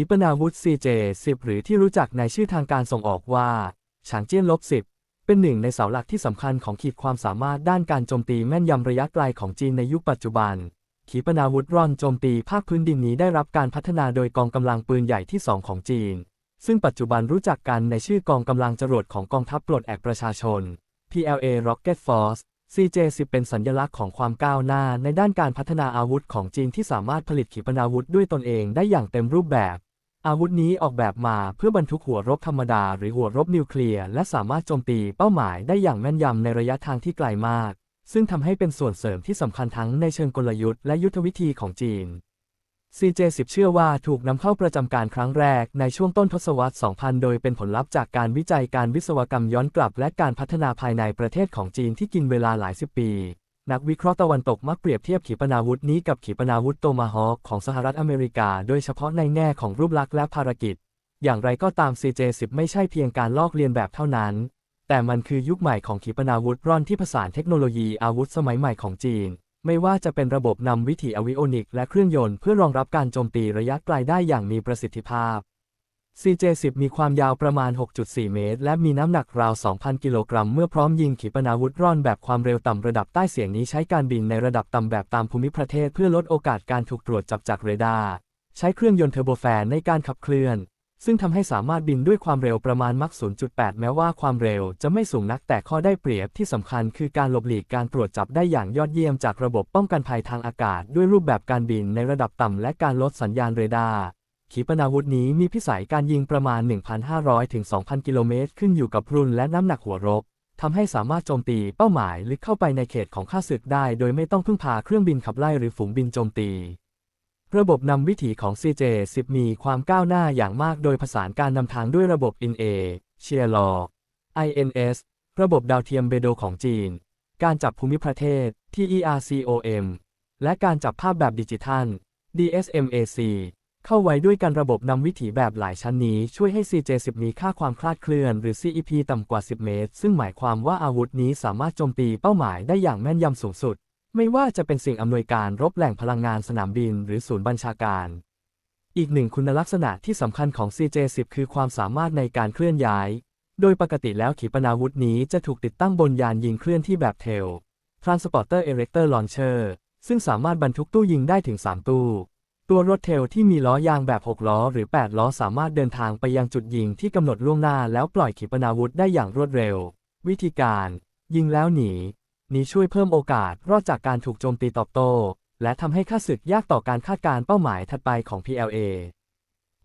ขีปนาวุธ CJ-10 หรือที่รู้จักในชื่อทางการส่งออกว่า ฉางเจี้ยนลบ10 เป็นหนึ่งในเสาหลักที่สำคัญของขีดความสามารถด้านการโจมตีแม่นยำระยะไกลของจีนในยุคปัจจุบัน ขีปนาวุธร่อนโจมตีภาคพื้นดินนี้ได้รับการพัฒนาโดยกองกำลังปืนใหญ่ที่2ของจีน ซึ่งปัจจุบันรู้จักกันในชื่อกองกำลังจรวดของกองทัพปลดแอกประชาชน PLA Rocket Force CJ-10 เป็นสัญลักษณ์ของความก้าวหน้าในด้านการพัฒนาอาวุธของจีนที่สามารถผลิตขีปนาวุธด้วยตนเองได้อย่างเต็มรูปแบบ อาวุธนี้ออกแบบมาเพื่อบรรทุกหัวรบธรรมดาหรือหัวรบนิวเคลียร์และสามารถโจมตีเป้าหมายได้อย่างแม่นยำในระยะทางที่ไกลมาก ซึ่งทำให้เป็นส่วนเสริมที่สำคัญทั้งในเชิงกลยุทธ์และยุทธวิธีของจีน CJ10 เชื่อว่าถูกนำเข้าประจำการครั้งแรกในช่วงต้นทศวรรษ 2000 โดยเป็นผลลัพธ์จากการวิจัยการวิศวกรรมย้อนกลับ และการพัฒนาภายในประเทศของจีนที่กินเวลาหลายสิบปี นักวิเคราะห์ตะวันตกมักเปรียบเทียบขีปนาวุธนี้กับขีปนาวุธโตมาฮอคของสหรัฐอเมริกา โดยเฉพาะในแง่ของรูปลักษณ์และภารกิจ อย่างไรก็ตาม CJ10 ไม่ใช่เพียงการลอกเลียนแบบเท่านั้น แต่มันคือยุคใหม่ของขีปนาวุธร่อนที่ผสานเทคโนโลยีอาวุธสมัยใหม่ของจีน ไม่ว่าจะเป็นระบบนำวิถีอวิโอนิกและเครื่องยนต์เพื่อรองรับการโจมตีระยะไกลได้อย่างมีประสิทธิภาพ CJ10 มีความยาวประมาณ 6.4 เมตร และมีน้ำหนักราว 2,000 กิโลกรัม เมื่อพร้อมยิงขีปนาวุธร่อนแบบความเร็วต่ำระดับใต้เสียงนี้ใช้การบินในระดับต่ำแบบตามภูมิประเทศเพื่อลดโอกาสการถูกตรวจจับจากเรดาร์ ใช้เครื่องยนต์เทอร์โบแฟนในการขับเคลื่อน ซึ่งทำให้สามารถบินด้วยความเร็วประมาณมัก 0.8 แม้ว่าความเร็วจะไม่สูงนักแต่ข้อได้เปรียบที่สำคัญคือการหลบหลีกการตรวจจับได้อย่างยอดเยี่ยมจากระบบป้องกันภัยทางอากาศ ด้วยรูปแบบการบินในระดับต่ำและการลดสัญญาณเรดาร์ ขีปนาวุธนี้มีพิสัยการยิงประมาณ 1,500 ถึง 2,000 กิโลเมตร ขึ้นอยู่กับรุ่นและน้ำหนักหัวรบทำให้สามารถโจมตีเป้าหมายลึกเข้าไปในเขตของข้าศึกได้ โดยไม่ต้องพึ่งพาเครื่องบินขับไล่หรือฝูงบินโจมตี ระบบนำวิถีของ CJ-10 มีความก้าวหน้าอย่างมากโดยผสานการนำทางด้วยระบบ INA c h i r l o INS ระบบดาวเทียมเบโดของจีน การจับภูมิประเทศ TERCOM และการจับภาพแบบดิจิทัล DSMAC เข้าไว้ด้วยกันระบบนำวิถีแบบหลายชั้นนี้ช่วยให้ CJ10 มีค่าความคลาดเคลื่อนหรือ CEP ต่ำกว่า 10 เมตร ซึ่งหมายความว่าอาวุธนี้สามารถโจมตีเป้าหมายได้อย่างแม่นยำสูงสุด ไม่ว่าจะเป็นสิ่งอำนวยการรบแหล่งพลังงานสนามบิน หรือศูนย์บัญชาการ อีกหนึ่งคุณลักษณะที่สำคัญของ CJ10 คือความสามารถในการเคลื่อนย้าย โดยปกติแล้วขีปนาวุธนี้จะถูกติดตั้งบนยานยิงเคลื่อนที่แบบเทล Transporter Erector Launcher ซึ่งสามารถบรรทุกตู้ยิงได้ถึง 3 ตู้ ตัวรถเทลที่มีล้อยางแบบ 6 ล้อหรือ 8 ล้อสามารถเดินทางไปยังจุดยิงที่กำหนดล่วงหน้าแล้วปล่อยขีปนาวุธได้อย่างรวดเร็ว วิธีการ ยิงแล้วหนีนี้ช่วยเพิ่มโอกาสรอดจากการถูกโจมตีตอบโต้ และทำให้ค่าศึกยากต่อการคาดการเป้าหมายถัดไปของ PLA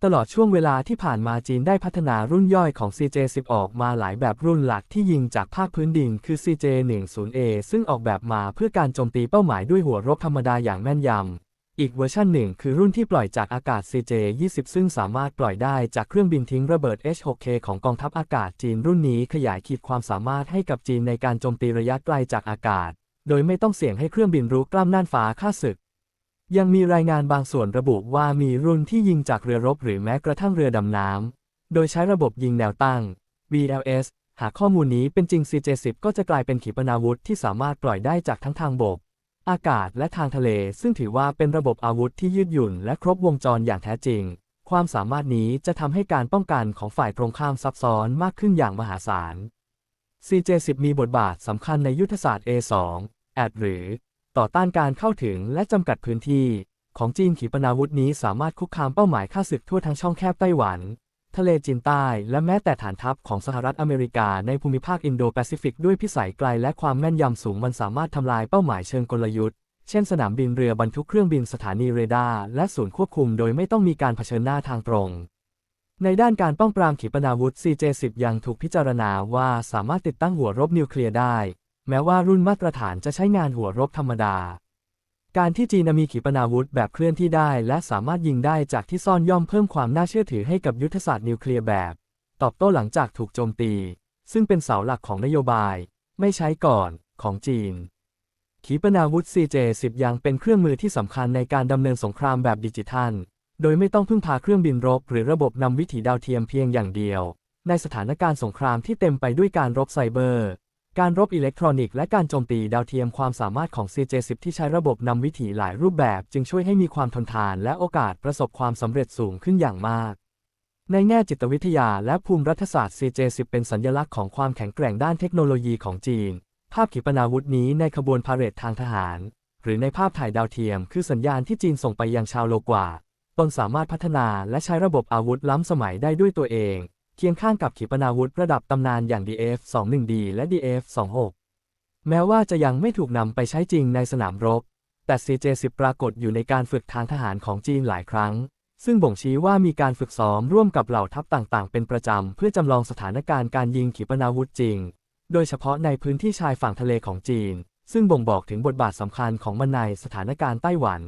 ตลอดช่วงเวลาที่ผ่านมาจีนได้พัฒนารุ่นย่อยของ CJ10 ออกมาหลายแบบรุ่นหลักที่ยิงจากภาคพื้นดินคือ CJ10A ซึ่งออกแบบมาเพื่อการโจมตีเป้าหมายด้วยหัวรบธรรมดาอย่างแม่นยำ อีกเวอร์ชันหนึ่งคือรุ่นที่ปล่อยจากอากาศ CJ20 ซึ่งสามารถปล่อยได้จากเครื่องบินทิ้งระเบิด H6K ของกองทัพอากาศจีนรุ่นนี้ขยายขีดความสามารถให้กับจีนในการโจมตีระยะไกลจากอากาศ โดยไม่ต้องเสี่ยงให้เครื่องบินรุกกล้ามน่านฟ้าฆ่าศึก ยังมีรายงานบางส่วนระบุว่ามีรุ่นที่ยิงจากเรือรบหรือแม้กระทั่งเรือดำน้ำ โดยใช้ระบบยิงแนวตั้ง VLS หากข้อมูลนี้เป็นจริง CJ10 ก็จะกลายเป็นขีปนาวุธที่สามารถปล่อยได้จากทั้งทางบก อากาศและทางทะเลซึ่งถือว่าเป็นระบบอาวุธที่ยืดหยุ่นและครบวงจรอย่างแท้จริง ความสามารถนี้จะทำให้การป้องกันของฝ่ายตรงข้ามซับซ้อนมากขึ้นอย่างมหาศาล CJ10 มีบทบาทสำคัญในยุทธศาสตร์ A2 แอดหรือ ต่อต้านการเข้าถึงและจำกัดพื้นที่ ของจีนขีปนาวุธนี้สามารถคุกคามเป้าหมายฆ่าศึกทั่วทั้งช่องแคบไต้หวัน ทะเลจีนใต้ และแม้แต่ฐานทัพของสหรัฐอเมริกาในภูมิภาคอินโดแปซิฟิกด้วยพิสัยไกลและความแม่นยำสูงมันสามารถทำลายเป้าหมายเชิงกลยุทธ์ เช่นสนามบินเรือบรรทุกเครื่องบินสถานีเรดาร์และศูนย์ควบคุมโดยไม่ต้องมีการเผชิญหน้าทางตรง ในด้านการป้องปรามขีปนาวุธ CJ10 ยังถูกพิจารณาว่าสามารถติดตั้งหัวรบนิวเคลียร์ได้ แม้ว่ารุ่นมาตรฐานจะใช้งานหัวรบธรรมดา การที่จีนมีขีปนาวุธแบบเคลื่อนที่ได้ และสามารถยิงได้จากที่ซ่อนย่อมเพิ่มความน่าเชื่อถือให้กับยุทธศาสตร์นิวเคลียร์แบบ ตอบโต้หลังจากถูกโจมตี ซึ่งเป็นเสาหลักของนโยบาย ไม่ใช้ก่อนของจีน ขีปนาวุธ CJ10 ยังเป็นเครื่องมือที่สำคัญในการดำเนินสงครามแบบดิจิทัล โดยไม่ต้องพึ่งพาเครื่องบินรบ หรือระบบนำวิถีดาวเทียมเพียงอย่างเดียว ในสถานการณ์สงครามที่เต็มไปด้วยการรบไซเบอร์ การรบอิเล็กทรอนิกส์และการโจมตีดาวเทียมความสามารถของ CJ10 ที่ใช้ระบบนำวิถีหลายรูปแบบ จึงช่วยให้มีความทนทานและโอกาสประสบความสำเร็จสูงขึ้นอย่างมาก ในแง่จิตวิทยาและภูมิรัฐศาสตร์ CJ10 เป็นสัญลักษณ์ของความแข็งแกร่งด้านเทคโนโลยีของจีน ภาพขีปนาวุธนี้ในขบวนพาเหรดทางทหาร หรือในภาพถ่ายดาวเทียม คือสัญญาณที่จีนส่งไปยังชาวโลกว่าตนสามารถพัฒนาและใช้ระบบอาวุธล้ำสมัยได้ด้วยตัวเอง เคียงข้างกับขีปนาวุธระดับตำนานอย่าง DF-21D และ DF-26 แม้ว่าจะยังไม่ถูกนำไปใช้จริงในสนามรบ แต่ CJ-10 ปรากฏอยู่ในการฝึกทางทหารของจีนหลายครั้ง ซึ่งบ่งชี้ว่ามีการฝึกซ้อมร่วมกับเหล่าทัพต่างๆ เป็นประจำ เพื่อจำลองสถานการณ์การยิงขีปนาวุธจริง โดยเฉพาะในพื้นที่ชายฝั่งทะเลของจีน ซึ่งบ่งบอกถึงบทบาทสำคัญของมันในสถานการณ์ไต้หวัน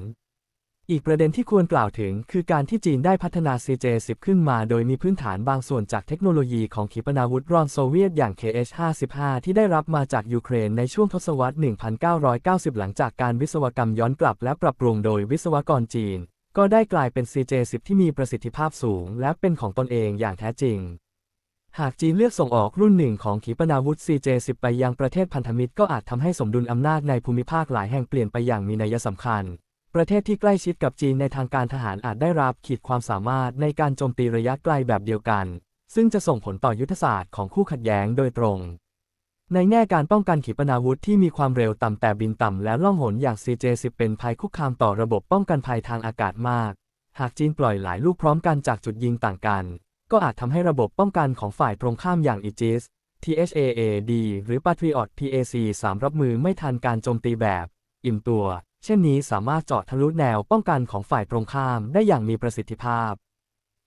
อีกประเด็นที่ควรกล่าวถึง คือการที่จีนได้พัฒนา CJ-10 ขึ้นมาโดยมีพื้นฐานบางส่วนจากเทคโนโลยีของขีปนาวุธรอนโซเวียตอย่าง KH-55 ที่ได้รับมาจากยูเครนในช่วงทศวรรษ 1990 หลังจากการวิศวกรรมย้อนกลับและปรับปรุงโดยวิศวกรจีน ก็ได้กลายเป็น CJ-10 ที่มีประสิทธิภาพสูง และเป็นของตนเองอย่างแท้จริง หากจีนเลือกส่งออกรุ่นหนึ่งของขีปนาวุธ CJ-10 ไปยังประเทศพันธมิตรก็อาจทำให้สมดุลอำนาจในภูมิภาคหลายแห่งเปลี่ยนไปอย่างมีนัยสำคัญ ประเทศที่ใกล้ชิดกับจีนในทางการทหารอาจได้รับขีดความสามารถในการโจมตีระยะไกลแบบเดียวกัน ซึ่งจะส่งผลต่อยุทธศาสตร์ของคู่ขัดแย้งโดยตรง ในแง่การป้องกันขีปนาวุธที่มีความเร็วต่ำแต่บินต่ำและล่องหนอย่าง CJ-10 เป็นภัยคุกคามต่อระบบป้องกันภัยทางอากาศมาก หากจีนปล่อยหลายลูกพร้อมกันจากจุดยิงต่างกัน ก็อาจทำให้ระบบป้องกันของฝ่ายตรงข้ามอย่าง Aegis THAAD หรือ Patriot PAC-3 รับมือไม่ทันการโจมตีแบบ อิ่มตัว เช่นนี้สามารถเจาะทะลุแนวป้องกันของฝ่ายตรงข้ามได้อย่างมีประสิทธิภาพ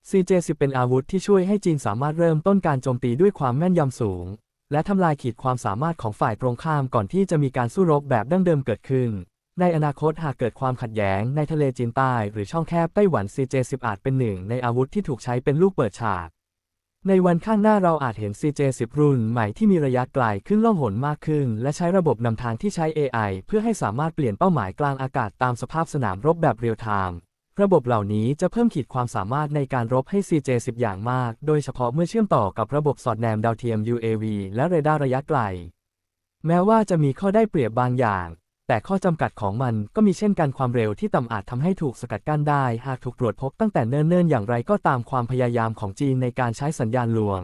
CJ-10 เป็นอาวุธที่ช่วยให้จีนสามารถเริ่มต้นการโจมตีด้วยความแม่นยำสูง และทำลายขีดความสามารถของฝ่ายตรงข้ามก่อนที่จะมีการสู้รบแบบดั้งเดิมเกิดขึ้น ในอนาคตหากเกิดความขัดแย้งในทะเลจีนใต้ หรือช่องแคบไต้หวัน CJ-10 อาจเป็นหนึ่งในอาวุธที่ถูกใช้เป็นลูกเปิดฉาก ในวันข้างหน้าเราอาจเห็น CJ-10 รุ่นใหม่ที่มีระยะไกลขึ้นล่องหนมากขึ้น และใช้ระบบนำทางที่ใช้ AI เพื่อให้สามารถเปลี่ยนเป้าหมายกลางอากาศตามสภาพสนามรบแบบเรียลไทม์ระบบเหล่านี้จะเพิ่มขีดความสามารถในการรบให้ CJ-10 อย่างมาก โดยเฉพาะเมื่อเชื่อมต่อกับระบบสอดแนมดาวเทียม UAV และเรดาร์ระยะไกล แม้ว่าจะมีข้อได้เปรียบบางอย่าง แต่ข้อจำกัดของมันก็มีเช่นกันความเร็วที่ต่ำอาจทำให้ถูกสกัดกั้นได้ หากถูกตรวจพบตั้งแต่เนิ่นๆ อย่างไรก็ตามความพยายามของจีนในการใช้สัญญาณลวง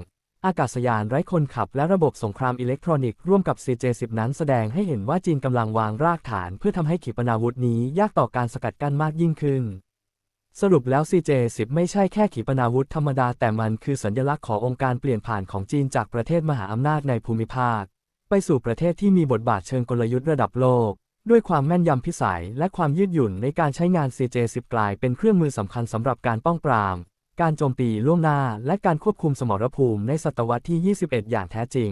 อากาศยานไร้คนขับและระบบสงครามอิเล็กทรอนิกส์ร่วมกับ CJ-10 นั้นแสดงให้เห็นว่าจีนกำลังวางรากฐาน เพื่อทำให้ขีปนาวุธนี้ยากต่อการสกัดกั้นมากยิ่งขึ้น สรุปแล้ว CJ-10 ไม่ใช่แค่ขีปนาวุธธรรมดาแต่มันคือสัญลักษณ์ขององค์การเปลี่ยนผ่านของจีนจากประเทศมหาอำนาจในภูมิภาค ไปสู่ประเทศที่มีบทบาทเชิงกลยุทธ์ระดับโลก ด้วยความแม่นยำพิสัยและความยืดหยุ่นในการใช้งาน CJ-10 กลายเป็นเครื่องมือสำคัญสำหรับการป้องปราม การโจมตีล่วงหน้า และการควบคุมสมรภูมิในศตวรรษที่ 21 อย่างแท้จริง